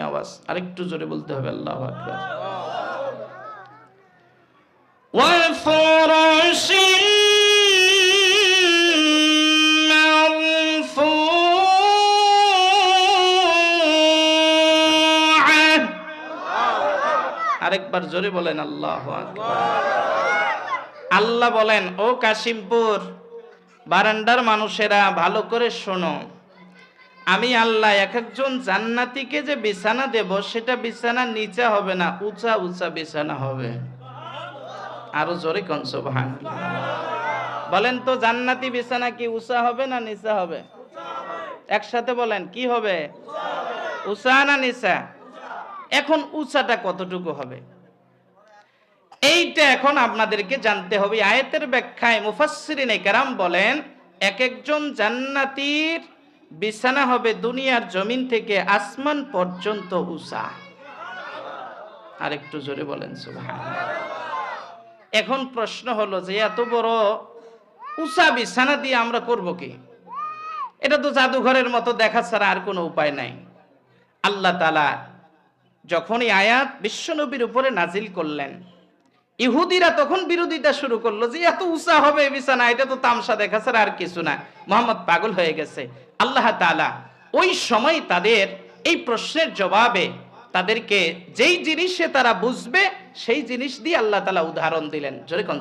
আওয়াজ আরেকটু জোরে বলতে হবে আল্লাহ আকবার وفرش مرفوعة আরেকবার জোরে বলেন আল্লাহ আল্লাহ বলেন ও কাশিমপুর বারান্দার মানুষেরা ভালো করে শোনো আমি আল্লাহ এক একজন জান্নাতিকে যে বিছানা দেব, সেটা বিছানা নিচে হবে না, উঁচা উঁচা বিছানা হবে। আরও জোরে কন সুবহান বলেন তো, জান্নাতি বিছানা কি উঁচা হবে না নিচা হবে? একসাথে বলেন, কি হবে? উঁচা না নিচা? এখন উঁচাটা কতটুকু হবে? এইটা এখন আপনাদেরকে জানতে হবে। আয়াতের ব্যাখ্যায় মুফাসসিরিনে কেরাম বলেন, এক একজন জান্নাতীর বিছানা হবে দুনিয়ার জমিন থেকে আসমান পর্যন্ত উঁচা। আর একটু জোরে বলেন, সুবহানাল্লাহ। এখন প্রশ্ন হলো যে, এত বড় উষা বিছানা দিয়ে আমরা করব কি? এটা তো জাদুঘরের মতো দেখা ছাড়া আর কোনো উপায় নাই। আল্লাহ তালা যখনই আয়াত বিশ্বনবীর উপরে নাজিল করলেন, ইহুদিরা তখন বিরোধিতা শুরু করল যে, এত উষা হবে বিছানা, এটা তো তামসা দেখা ছাড়া আর কিছু না। মোহাম্মদ পাগল হয়ে গেছে। আল্লাহ তালা ওই সময় তাদের এই প্রশ্নের জবাবে তাদেরকে যেই জিনিসে তারা বুঝবে, সেই জিনিস দিয়ে আল্লাহ তালা উদাহরণ দিলেন। জোরে কন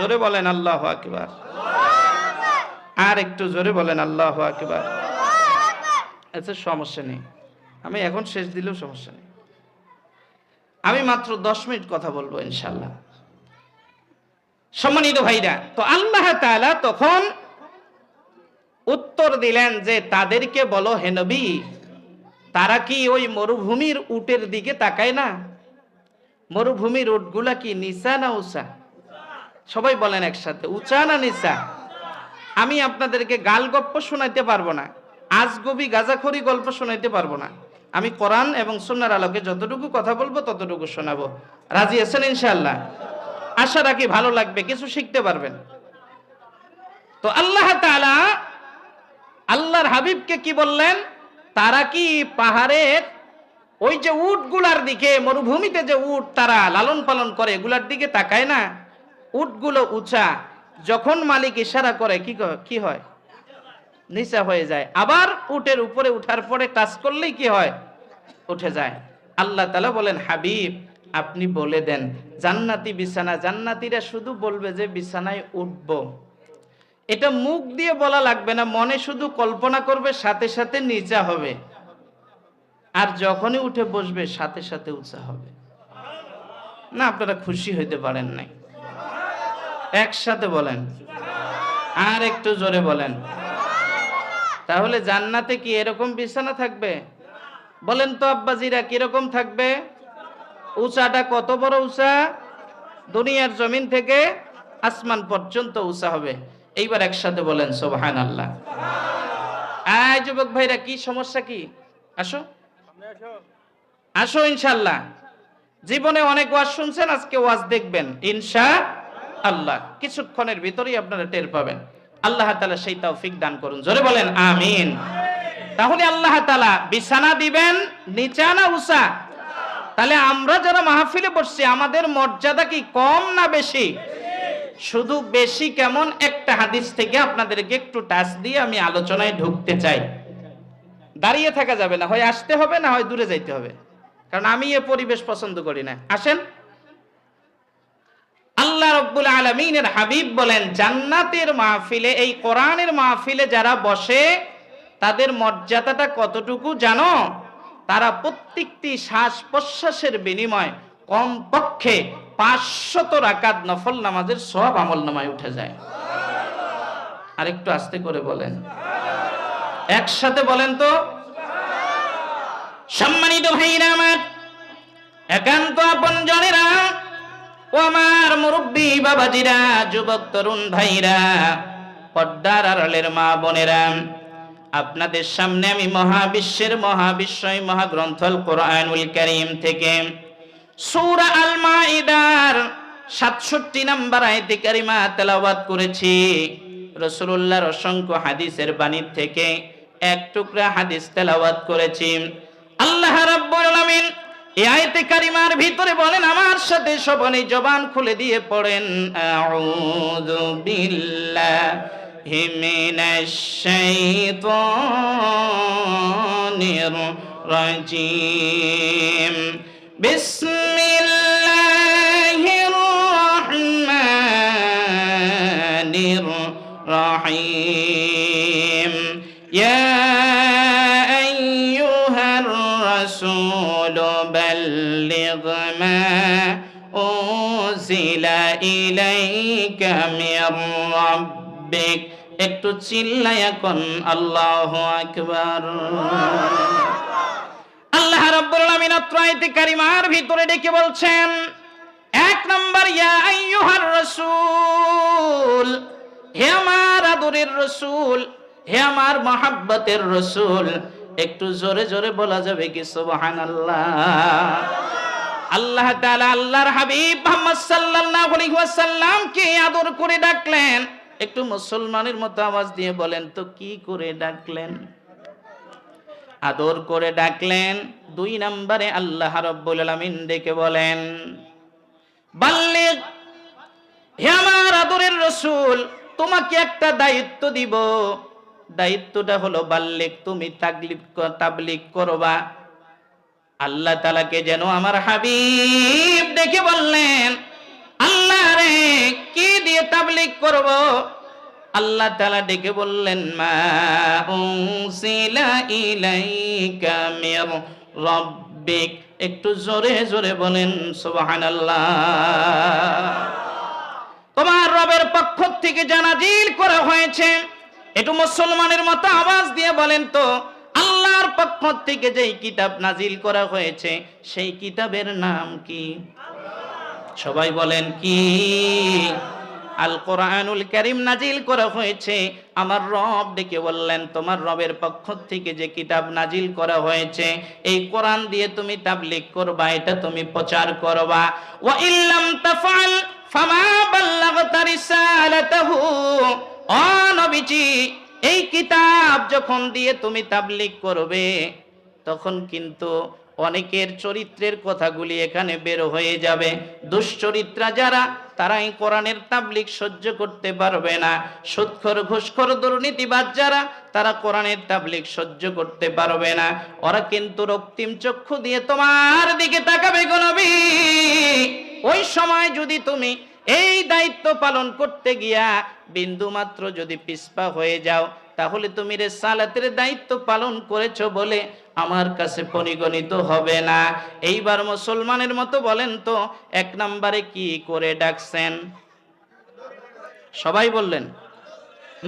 জোরে বলেন আল্লাহ আকবার। আর একটু জোরে বলেন আল্লাহ আকবার। আচ্ছা সমস্যা নেই। আমি এখন শেষ দিলেও সমস্যা নেই। আমি মাত্র দশ মিনিট কথা বলব ইনশাল্লাহ সম্মানিত ভাইরা, তো আল্লাহ তাআলা তখন উত্তর দিলেন যে, তাদেরকে বলো হেনবি তারা কি ওই মরুভূমির উটের দিকে তাকায় না? মরুভূমির উটগুলা কি নিচা না উঁচা? সবাই বলেন একসাথে উঁচা না নিচা আমি আপনাদেরকে গাল গপ্প শোনাইতে পারব না, আজগবি গাজাখড়ি গল্প শোনাইতে পারব না। আমি কোরআন এবং সুন্নার আলোকে যতটুকু কথা বলব, ততটুকু শোনাবো। রাজি আছেন ইনশাল্লাহ আশা রাখি ভালো লাগবে, কিছু শিখতে পারবেন। তো আল্লাহ আল্লাহর হাবিবকে কি বললেন? তারা কি পাহাড়ের ওই যে উটগুলার দিকে, মরুভূমিতে যে উট তারা লালন পালন করে, এগুলার দিকে তাকায় না? উটগুলো উঁচা। যখন মালিক ইশারা করে, কি কি হয়? নিচা হয়ে যায়। আবার উটের উপরে উঠার পরে টাচ করলেই কি হয়? উঠে যায়। আল্লাহ তালা বলেন, হাবিব, আপনি বলে দেন, জান্নাতি বিছানা, জান্নাতিরা শুধু বলবে যে বিছানায় উঠবো। এটা মুখ দিয়ে বলা লাগবে না, মনে শুধু কল্পনা করবে, সাথে সাথে নিচা হবে। আর যখনই উঠে বসবে, সাথে সাথে উঁচা হবে। না, আপনারা খুশি হইতে পারেন নাই। একসাথে বলেন। আর একটু জোরে বলেন। তাহলে জান্নাতে কি এরকম বিছানা থাকবে? বলেন তো, আব্বাজিরা, কীরকম থাকবে? উঁচাটা কত বড় উঁচা? দুনিয়ার জমিন থেকে আসমান পর্যন্ত উঁচা হবে। এইবার একসাথে বলেন সোবাহান আল্লাহ আয় যুবক ভাইরা, কি সমস্যা কি? আসো। আসো ইনশাল্লাহ জীবনে অনেক ওয়াজ শুনছেন, আজকে ওয়াজ দেখবেন। ইনশা আল্লাহ, কিছুক্ষণের ভিতরেই আপনারা টের পাবেন। আল্লাহ তালা সেই তৌফিক দান করুন। জোরে বলেন, আমিন। তাহলে আল্লাহ তাআলা বিছানা দিবেন, নিচা না উষা। তাহলে আমরা যারা মাহফিলে বসছি, আমাদের মর্যাদা কি কম না বেশি? শুধু বেশি কেমন? একটা হাদিস থেকে আপনাদেরকে একটু টাচ দিয়ে আমি আলোচনায় ঢুকতে চাই। দাঁড়িয়ে থাকা যাবে না, হয় আসতে হবে না হয় দূরে যাইতে হবে। কারণ আমি এ পরিবেশ পছন্দ করি না। আসেন। আল্লাহ রব্বুল আলমিনের হাবিব বলেন, জান্নাতের মাহফিলে, এই কোরআনের মাহফিলে যারা বসে, তাদের মর্যাদাটা কতটুকু জানো? তারা প্রত্যেকটি শ্বাস প্রশ্বাসের বিনিময় কমপক্ষে পাঁচশত রাকাত নফল নামাজের সব আমল নামায় উঠে যায়। আরেকটু আস্তে করে বলেন। একসাথে বলেন তো। সম্মানিত ভাইরা আমার, একান্ত আপন জনেরা আমার মুরব্বী বাবাজিরা, যুবক, তরুণ ভাইরা, পর্দার আড়ালের মা বোনেরা, আপনাদের সামনে আমি মহাবিশ্বের, মহাবিশ্বয় মহাগ্রন্থ আল কোরআনুল করিম থেকে সূরা আল মাইদার সাতষট্টি নাম্বার আয়াতে কারিমা তেলাওয়াত করেছি। রসুল্লাহর অসংখ্য হাদিসের বাণীর থেকে এক টুকরা হাদিস তেলাওয়াত করেছি। আল্লাহ রাব্বুল এই কারিমার ভিতরে বলেন, আমার সাথে সবনে জবান খুলে দিয়ে পড়েন, আউযু বিল্লাহি মিনাশ শাইতানির রাজিম। বিসমিল্লাহির ইলাইকা মির রাব্বিক একটু চিল্লাই এখন, আল্লাহু আকবার। আল্লাহ রাব্বুল আলামিন আয়াতে কারিমার ভিতরে ডেকে বলছেন, এক নম্বর, ইয়া আইয়ুহার রাসূল, হে আমার আদরের রাসূল, হে আমার মহাব্বতের রাসূল, একটু জোরে জোরে বলা যাবে কি সুবহানাল্লাহ? আল্লাহ তাআলা আল্লাহর হাবিব মুহাম্মদ সাল্লাল্লাহু আলাইহি ওয়াসাল্লাম কে আদর করে ডাকলেন। একটু মুসলমানের মতো আওয়াজ দিয়ে বলেন, তো কি করে ডাকলেন? আদর করে ডাকলেন। দুই নম্বরে আল্লাহ রাব্বুল আলামিন ডেকে বলেন, বাল্লিগ, হে আমার আদরের রসুল, তোমাকে একটা দায়িত্ব দিব। দায়িত্বটা হলো বাল্যেক তুমি তাকলিফ তাবলিক করবা। আল্লাহ তালাকে যেন আমার হাবিব দেখে বললেন, আল্লাহ রে, কি দিয়ে তাবলিক করব? আল্লাহ তালা ডেকে বললেন, মা একটু জোরে জোরে বলেন, সুবহানাল্লাহ। তোমার রবের পক্ষ থেকে জানাজিল করা হয়েছে। একটু মুসলমানের মতো আওয়াজ দিয়ে বলেন তো আল্লাহর পক্ষ থেকে যেই কিতাব নাজিল করা হয়েছে, সেই কিতাবের নাম কি? সবাই বলেন কি? আল কোরআনুল করিম নাজিল করা হয়েছে। আমার রব ডেকে বললেন, তোমার রবের পক্ষ থেকে যে কিতাব নাজিল করা হয়েছে, এই কোরআন দিয়ে তুমি তাবলিগ করবা, এটা তুমি প্রচার করবা। ওয়া ইল্লাম তাফআল ফামা বাল্লাগতা রিসালাতাহু। ও নবীজি এই কিতাব যখন দিয়ে তুমি তাবলিগ করবে, তখন কিন্তু অনেকের চরিত্রের কথাগুলি এখানে বের হয়ে যাবে। দুশ্চরিত্রা যারা তারা এই কোরআনের তাবলিগ সহ্য করতে পারবে না। সুৎখর, ঘুষখর দুর্নীতিবাদ যারা, তারা কোরআনের তাবলিক সহ্য করতে পারবে না। ওরা কিন্তু রক্তিম চক্ষু দিয়ে তোমার দিকে তাকাবে গো ওই সময় যদি তুমি এই দায়িত্ব পালন করতে গিয়া বিন্দু মাত্র যদি পিসপা হয়ে যাও, তাহলে তুমি রে সালাতের দায়িত্ব পালন করেছ বলে আমার কাছে পরিগণিত হবে না। এইবার মুসলমানের মতো বলেন তো, এক নম্বরে কি করে ডাকছেন? সবাই বললেন,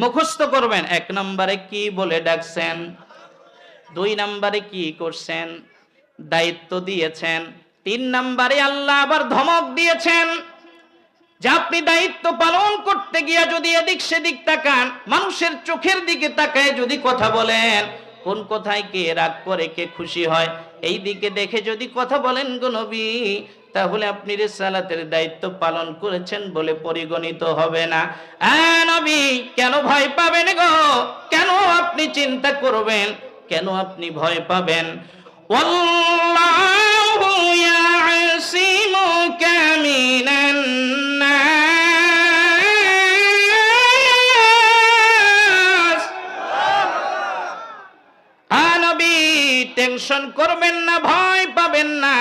মুখস্থ করবেন, এক নম্বরে কি বলে ডাকছেন? দুই নম্বরে কি করছেন? দায়িত্ব দিয়েছেন। তিন নম্বরে আল্লাহ আবার ধমক দিয়েছেন। যে আপনি দায়িত্ব পালন করতে গিয়া যদি এদিক সেদিক তাকান, মানুষের চোখের দিকে তাকায় যদি কথা বলেন, কোন কথায় কে রাগ করে, কে খুশি হয়, এই দিকে দেখে যদি কথা বলেন গো তাহলে আপনি রেসালাতের দায়িত্ব পালন করেছেন বলে পরিগণিত হবে না। নবী, কেন ভয় পাবেন গো? কেন আপনি চিন্তা করবেন? কেন আপনি ভয় পাবেন? কে টেনশন করবেন না, ভয় পাবেন না।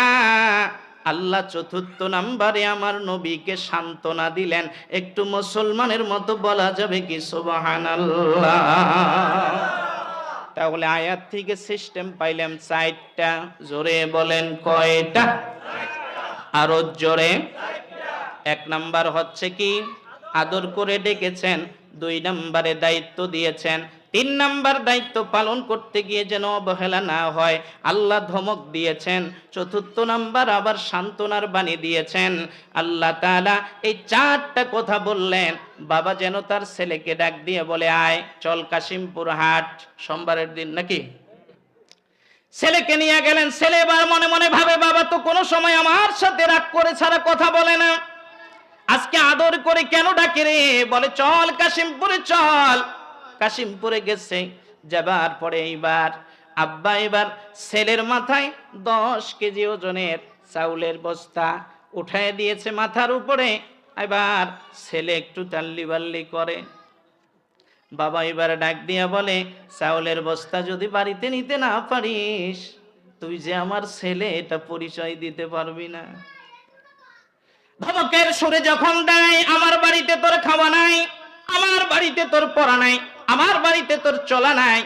আল্লাহ চতুর্থ নাম্বারে আমার নবীকে সান্ত্বনা দিলেন। একটু মুসলমানের মতো বলা যাবে কি, সুবহানাল্লাহ। তাহলে আয়াত থেকে সিস্টেম পাইলাম চারটা, জোরে বলেন কয়টা? আরও জোরে। এক নাম্বার হচ্ছে কি, আদর করে ডেকেছেন, দুই নম্বরে দায়িত্ব দিয়েছেন তিন নাম্বার দায়িত্ব পালন করতে গিয়ে যেন অবহেলা না হয়। আল্লাহ ধমক দিয়েছেন, চতুর্থ নাম্বার আবার সান্ত্বনার বাণী দিয়েছেন। আল্লাহ তাআলা এই চারটা কথা বললেন, বাবা যেন তার ছেলেকে ডাক দিয়ে বলে, আয়, চল কাশিমপুর হাট, সোমবারের দিন নাকি? ছেলেকে নিয়ে গেলেন। ছেলে এবার মনে মনে ভাবে, বাবা তো কোনো সময় আমার সাথে রাগ করে ছাড়া কথা বলে না। আজকে আদর করে কেন ডাকে রে? বলে, চল কাশিমপুরে চল। কাশিমপুরে গেছে, যাবার পরে এইবার। আব্বা এবার ছেলের মাথায় দশ কেজি ওজনের চাউলের বস্তা উঠায় দিয়েছে মাথার উপরে। এবার ছেলে একটু তাল্লি বাল্লি করে। বাবা এবার ডাক দিয়া বলে, চাউলের বস্তা যদি বাড়িতে নিতে না পারিস, তুই যে আমার ছেলে, এটা পরিচয় দিতে পারবি না। ধমকের সুরে যখন দেয়, আমার বাড়িতে তোর খাওয়া নাই, আমার বাড়িতে তোর পড়া নাই। আমার বাড়িতে তোর চলা নাই।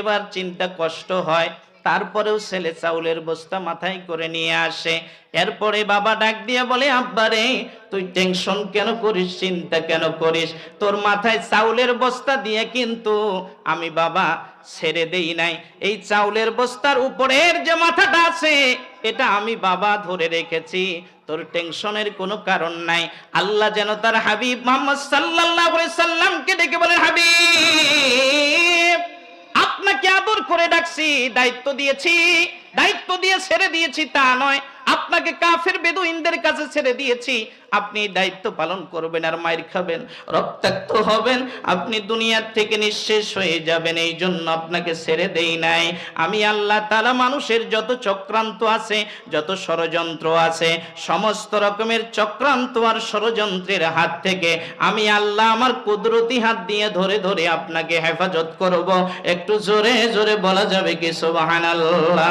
এবার চিন্তা কষ্ট হয়। তারপরেও ছেলে চাউলের বস্তা মাথায় করে নিয়ে আসে। এরপরে বাবা ডাক দিয়ে বলে আব্বারে তুই টেনশন কেন করিস, চিন্তা কেন করিস? তোর মাথায় চাউলের বস্তা দিয়ে কিন্তু আমি বাবা ছেড়ে দেই নাই। এই চাউলের বস্তার উপরের যে মাথাটা আছে, এটা আমি বাবা ধরে রেখেছি। তোর টেনশনের কোনো কারণ নাই। আল্লাহ যেন তার হাবিব মোহাম্মদ সাল্লাল্লাহু আলাইহি সাল্লামকে ডেকে বলেন, হাবিব, আপনাকে আদর করে ডাকছি, দায়িত্ব দিয়েছি, দায়িত্ব দিয়ে ছেড়ে দিয়েছি তা নয়। আপনাকে কাফের বেদুইনদের কাছে ছেড়ে দিয়েছি। আপনি দায়িত্ব পালন করবেন আর মায়ের খাবেন, রক্তাক্ত হবেন, আপনি দুনিয়ার থেকে নিঃশেষ হয়ে যাবেন। এই জন্য আপনাকে ছেড়ে দেই নাই। আমি আল্লাহ তালা মানুষের যত চক্রান্ত আছে, যত ষড়যন্ত্র আছে, সমস্ত রকমের চক্রান্ত আর ষড়যন্ত্রের হাত থেকে আমি আল্লাহ আমার কুদরতি হাত দিয়ে ধরে ধরে আপনাকে হেফাজত করব। একটু জোরে জোরে বলা যাবে কি সুবহানাল্লাহ?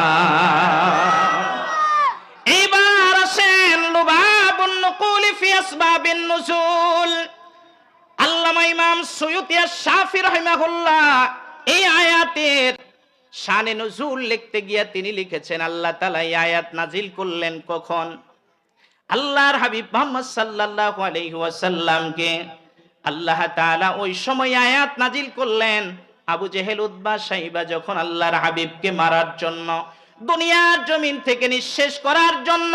এইবার আসেন লুবাবুন নুকুল ফি আসবাবিন নুজুল। আল্লামা ইমাম সৈয়দ শাফি রাহিমাহুল্লাহ এই আয়াতের শানে নজুল লিখতে গিয়া তিনি লিখেছেন, আল্লাহ তাআলা এই আয়াত নাজিল করলেন কখন? আল্লাহর হাবিব মোহাম্মদ সাল্লাল্লাহু আলাইহি ওয়াসাল্লামকে আল্লাহ তাআলা ওই সময় আয়াত নাজিল করলেন। আবু জেহেল উদ্বা সাইবা যখন আল্লাহর হাবিবকে মারার জন্য দুনিয়ার জমিন থেকে নিঃশেষ করার জন্য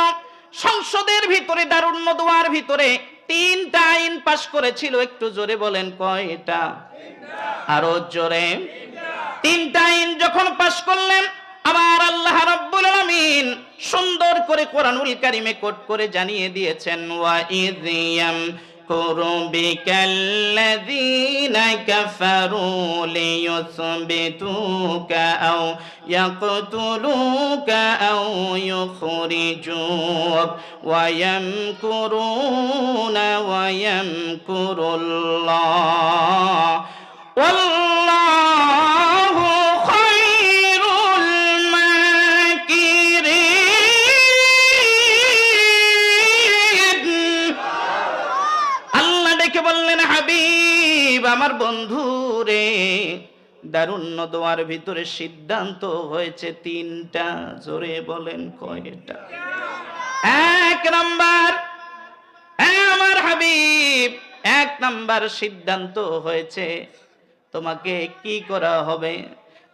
সংসদের ভিতরে দারুণ নদুয়ার ভিতরে তিনটা আইন পাশ করেছিল। একটু জোরে বলেন কয়টা? আরও জোরে। তিনটা আইন যখন পাশ করলেন, আবার আল্লাহ রাব্বুল আলামিন সুন্দর করে কোরআনুল কারিমে কোট করে জানিয়ে দিয়েছেন, ওয়া ইযিয়াম يكفر بك الذين كفروا ليثبتوك أو يقتلوك أو يخرجوك ويمكرون ويمكر الله. والله আমার বন্ধু রে দারুণ দোয়ার ভিতরে সিদ্ধান্ত হয়েছে তিনটা, জোরে বলেন কয়টা? এক নাম্বার হ্যাঁ আমার হাবিব, এক নাম্বার সিদ্ধান্ত হয়েছে। তোমাকে কি করা হবে?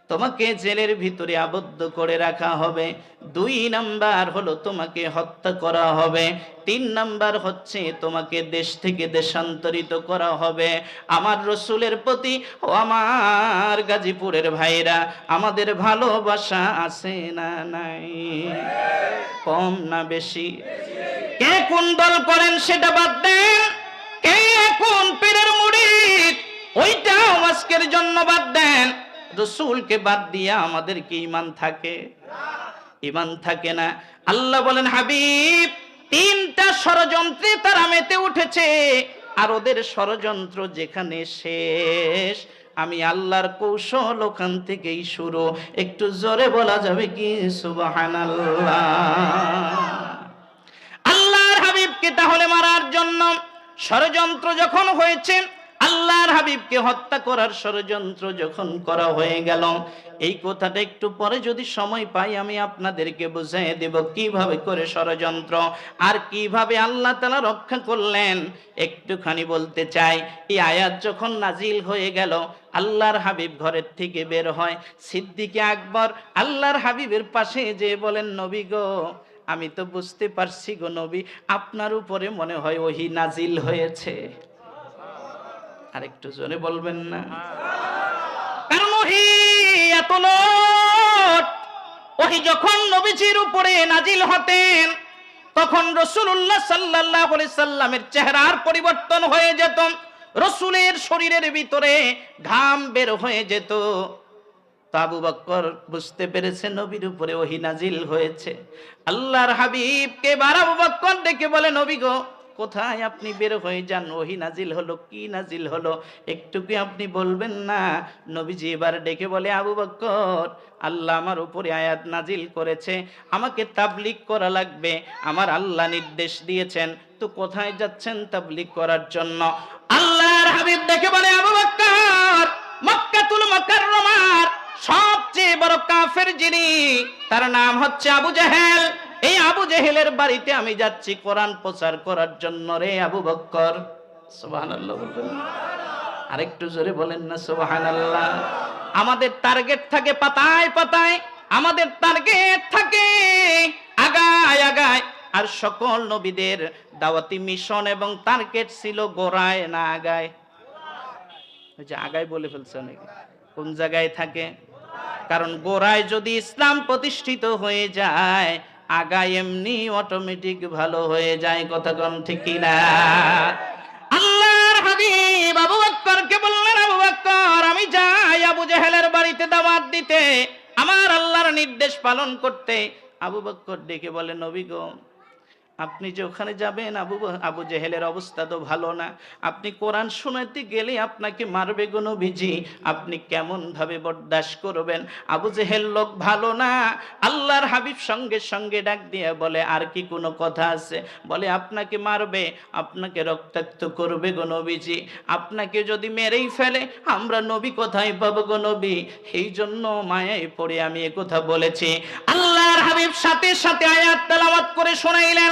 তোমাকে জেলের ভিতরে আবদ্ধ করে রাখা হবে। দুই নাম্বার হলো তোমাকে হত্যা করা হবে। তিন নাম্বার হচ্ছে তোমাকে দেশ থেকে দেশান্তরিত করা হবে। আমার রসুলের প্রতি ও আমার গাজীপুরের ভাইরা, আমাদের ভালোবাসা আছে না নাই? কম না বেশি? কে কোন দল করেন সেটা বাদ দেন। কে কোন পীরের মুড়ি ওইটাও আজকের জন্য বাদ দেন। রসুলকে বাদ দিয়া আমাদের কি ইমান থাকে। ইমান থাকে না। আল্লাহ বলেন, হাবিব, তিনটা ষড়যন্ত্রে তারা মেতে উঠেছে। আর ওদের ষড়যন্ত্র যেখানে শেষ, আমি আল্লাহর কৌশল ওখান থেকেই শুরু। একটু জোরে বলা যাবে কি? সুবহানাল্লাহ। আল্লাহর হাবিবকে তাহলে মারার জন্য ষড়যন্ত্র যখন হয়েছে আল্লাহর হাবিবকে হত্যা করার ষড়যন্ত্র যখন করা হয়ে গেল, এই কথাটা একটু পরে যদি সময় পাই, আমি আপনাদেরকে বুঝিয়ে দেব কীভাবে করে ষড়যন্ত্র আর কীভাবে আল্লাহ তালা রক্ষা করলেন। একটুখানি বলতে চাই, এই আয়াত যখন নাজিল হয়ে গেল, আল্লাহর হাবিব ঘরের থেকে বের হয়। সিদ্দিকে আকবর, আল্লাহর হাবিবের পাশে যে বলেন, নবী গো, আমি তো বুঝতে পারছি গো নবী, আপনার উপরে মনে হয় ওহি নাজিল হয়েছে। আরেকটু জোরে বলবেন না। কারণ ওহি এত ওহি যখন নবীজির উপরে নাজিল হতেন তখন রসুল্লাহ সাল্লাহ সাল্লামের চেহারার পরিবর্তন হয়ে যেত রসুলের শরীরের ভিতরে ঘাম বের হয়ে যেত। তো আবু বক্কর বুঝতে পেরেছে নবীর উপরে ওহি নাজিল হয়েছে। আল্লাহর হাবিবকে বার আবু বক্কর ডেকে বলে নবী গো কোথায় আপনি বের হয়ে যান? ওহি নাজিল হলো, কি নাজিল হলো? একটু কি আপনি বলবেন না? নবীজি এবার ডেকে বলে, আবু বক্কর, আল্লাহ আমার উপরে আয়াত নাজিল করেছে। আমাকে তাবলিক করা লাগবে। আমার আল্লাহ নির্দেশ দিয়েছেন। তো কোথায় যাচ্ছেন তাবলিক করার জন্য? আল্লাহর হাবিব ডেকে বলে, আবু বক্কর, মক্কাতুল মুকাররমার সবচেয়ে বড় কাফের যিনি, তার নাম হচ্ছে আবু জাহেল। এই আবু জেহেলের বাড়িতে আমি যাচ্ছি কোরআন প্রচার করার জন্য রে আবু বক্কর। বলবেন। আরেকটু জোরে বলেন না, সুবহানাল্লাহ। আমাদের টার্গেট থাকে পাতায় পাতায়, আমাদের টার্গেট থাকে আগায় আগায়। আর সকল নবীদের দাওয়াতি মিশন এবং টার্গেট ছিল গোড়ায় না আগায়। ওই যে আগায় বলে ফেলছে অনেকে। কোন জায়গায় থাকে? কারণ গোড়ায় যদি ইসলাম প্রতিষ্ঠিত হয়ে যায় আগায় এমনি অটোমেটিক ভালো হয়ে যায় কথা কম ঠিক না? আল্লাহর আবু আমি যাই আবু বাড়িতে দিতে। আমার আল্লাহর নির্দেশ পালন করতে। আবু বক্কর ডেকে বলে, নবী গো আপনি যে ওখানে যাবেন, আবু আবু জেহেলের অবস্থা তো ভালো না। আপনি কোরআন শোনাতে গেলে আপনাকে মারবে গো নবীজি আপনি কেমন ভাবে বরদাস্ত করবেন? আবু জেহেল লোক ভালো না। আল্লাহর হাবিব সঙ্গে সঙ্গে ডাক দিয়ে বলে, আর কি কোনো কথা আছে? বলে, আপনাকে মারবে, আপনাকে রক্তাক্ত করবে গো নবীজি আপনাকে যদি মেরেই ফেলে, আমরা নবী কোথায় পাবো গো নবী এই জন্য মায়ায় পড়ে আমি কথা বলেছি। আল্লাহর হাবিব সাথে সাথে আয়াত তেলাওয়াত করে শোনাইলেন।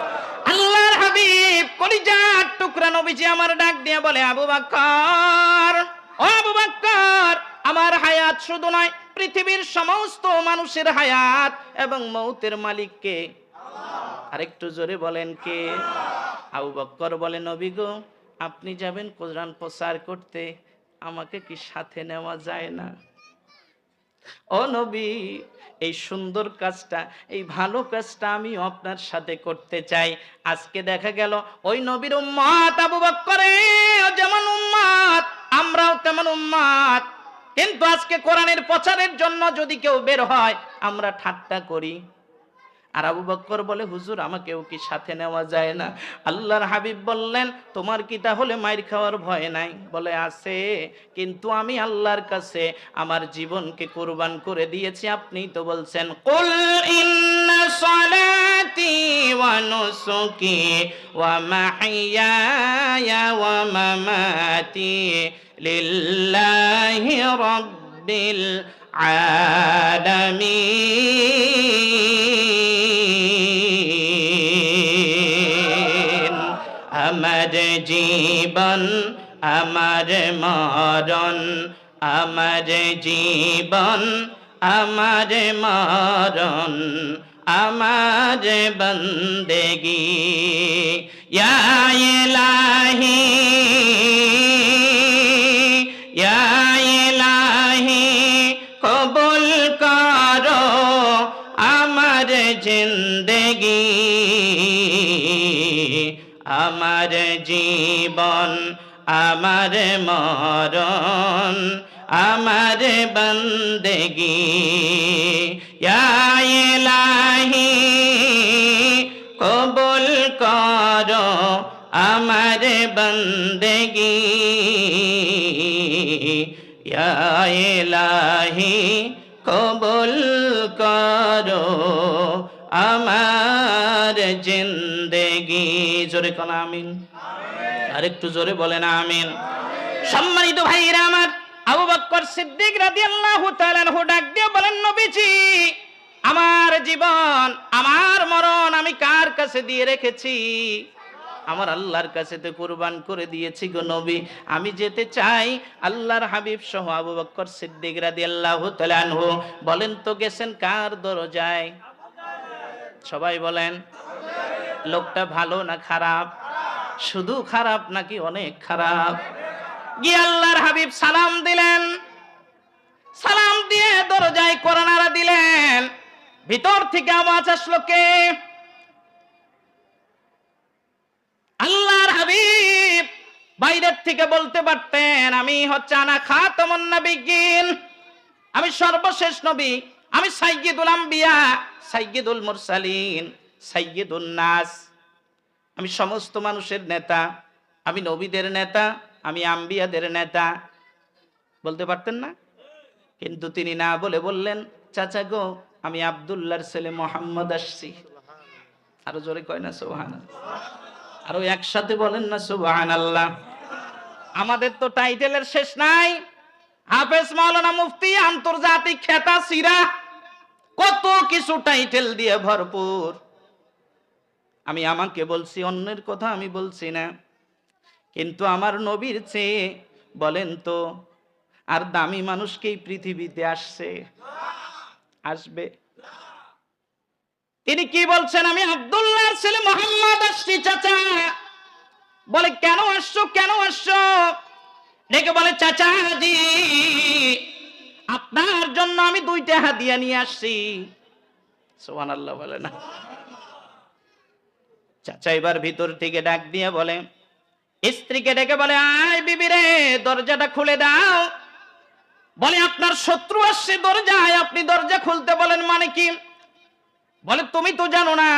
কলিজার টুকরা নবীজি আমার ডাক দিয়ে বলে, আবু বকর ও আবু বকর আমার হায়াত শুধু নয়, পৃথিবীর সমস্ত মানুষের হায়াত এবং মৌতের মালিক কে আরেকটু জোরে বলেন কে? আবু বক্কর বলে, নবী গো, আপনি যাবেন কোরআন প্রচার করতে, আমাকে কি সাথে নেওয়া যায় না? এই সুন্দর কাজটা, এই ভালো কাজটা আমি আপনার সাথে করতে চাই। আজকে দেখা গেল, ওই নবীর উম্মাত আবু করে যেমন উম্মাত আমরাও তেমন উম্মাত কিন্তু আজকে কোরআনের প্রচারের জন্য যদি কেউ বের হয়, আমরা ঠাট্টা করি। আর আবু বক্কর বলে, হুজুর, আমাকেও কি সাথে নেওয়া যায় না? আল্লাহর হাবিব বললেন, তোমার কি তাহলে মায়ের খাওয়ার ভয় নাই? বলে, আছে, কিন্তু আমি আল্লাহর কাছে আমার জীবনকে কোরবান করে দিয়েছি আপনি তো বলছেন, কুল আমার জীবন, আমার মরণ, আমার জীবন, আমার মরণ, আমার বন্দেগি। ইলাহি ইলাহি, কবুল করো আমার জিন্দগি। আমার জীবন, আমার মরণ, আমার বন্দেগি। ইলাহি, কবুল করো আমার বন্দেগি। ইলাহি, কবুল করো আমার জিন্দেগি জোরে কোন আমিন। আর একটু জোরে বলেন আমিন। সম্মানিত ভাইরা আমার, আবু বক্কর সিদ্দিক রাদিয়াল্লাহু তাআলা ডাক দিয়ে বলেন, নবীজি, আমার জীবন, আমার মরণ আমি কার কাছে দিয়ে রেখেছি? আমার আল্লাহর কাছে তো কুরবান করে দিয়েছি গো নবী। আমি যেতে চাই আল্লাহর হাবিব সহ আবু বক্কর সিদ্দিক রাদিয়াল্লাহু তাআলা আনহু। বলেন তো গেছেন কার দরজায়? সবাই বলেন লোকটা ভালো না খারাপ? শুধু খারাপ নাকি অনেক খারাপ? গিয়ে আল্লাহর হাবিব সালাম দিলেন। সালাম দিয়ে দরজায় করোনারা দিলেন। ভিতর থেকে আওয়াজ আসলো কে? আল্লাহর হাবিব বাইরের থেকে বলতে পারতেন, আমি হচ্ছে আনা খাতামুন নবিয়্যিন। আমি সর্বশেষ নবী। আমি সাইয়্যিদুল আম্বিয়া, সাইয়্যিদুল মুরসালিন। নাস। আমি সমস্ত মানুষের নেতা, আমি নবীদের নেতা, আমি আম্বিয়াদের নেতা। বলতে পারতেন না? কিন্তু তিনি না বলে বললেন, চাচা গো, আমি আব্দুল্লাহর ছেলে মোহাম্মদ আসছি। আরও জোরে কয় না সোহান আরও একসাথে বলেন না সুবহান আল্লাহ আমাদের তো টাইটেলের শেষ নাই। হাফেজ মাওলানা মুফতি আন্তর্জাতিক খেতা সিরা। কত কিছু টাইটেল দিয়ে ভরপুর। আমি আমাকে বলছি, অন্যের কথা আমি বলছি না। কিন্তু আমার নবীর চেয়ে, বলেন তো, আর দামি মানুষকেই পৃথিবীতে আসছে। আসবে। তিনি কি বলছেন, আমি আব্দুল্লাহর ছেলে মোহাম্মদ আসছি, চাচা। বলে, কেন আসছো কেন আসছো? ডেকে বলে, চাচা জি আপনার জন্য আমি দুইটা হাদিয়া নিয়ে আসছি। সোহান আল্লাহ বলে না। চাচা এবার ভিতর থেকে ডাক দিয়ে বলে, স্ত্রীকে ডেকে বলে, আয় বিবি রে, দরজাটা খুলে দাও। বলে, আপনার শত্রু আসছে দরজায়, আপনি দরজা খুলতে বলেন মানে কি? বলে, তুমি তো জানো না,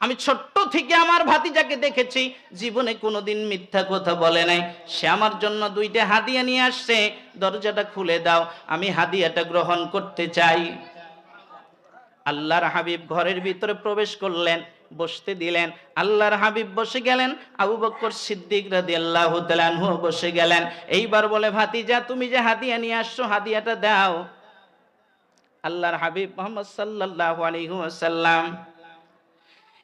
আমি ছোট্ট থেকে আমার ভাতিজাকে দেখেছি, জীবনে কোনোদিন মিথ্যা কথা বলে নাই। সে আমার জন্য দুইটা হাদিয়া নিয়ে আসছে, দরজাটা খুলে দাও, আমি হাদিয়াটা গ্রহণ করতে চাই। আল্লাহর হাবিব ঘরের ভিতরে প্রবেশ করলেন। বসতে দিলেন, আল্লাহর হাবিব বসে গেলেন, আবু বক্কর সিদ্দিক তাআলা আনহু বসে গেলেন। এইবার বলে, ভাতিজা, তুমি যে হাদিয়া নিয়ে আসছো, হাদিয়াটা দাও। আল্লাহর হাবিব মোহাম্মদ সাল্লাল্লাহু আলাইহি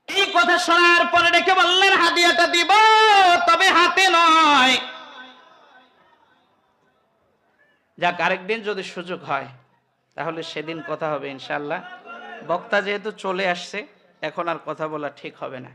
এই কথা শোনার পরে ডেকে বললেন, হাদিয়াটা দিব, তবে হাতে নয়। যাক, আরেকদিন যদি সুযোগ হয়, তাহলে সেদিন কথা হবে ইনশাল্লাহ বক্তা যেহেতু চলে আসছে এখন আর কথা বলা ঠিক হবে না।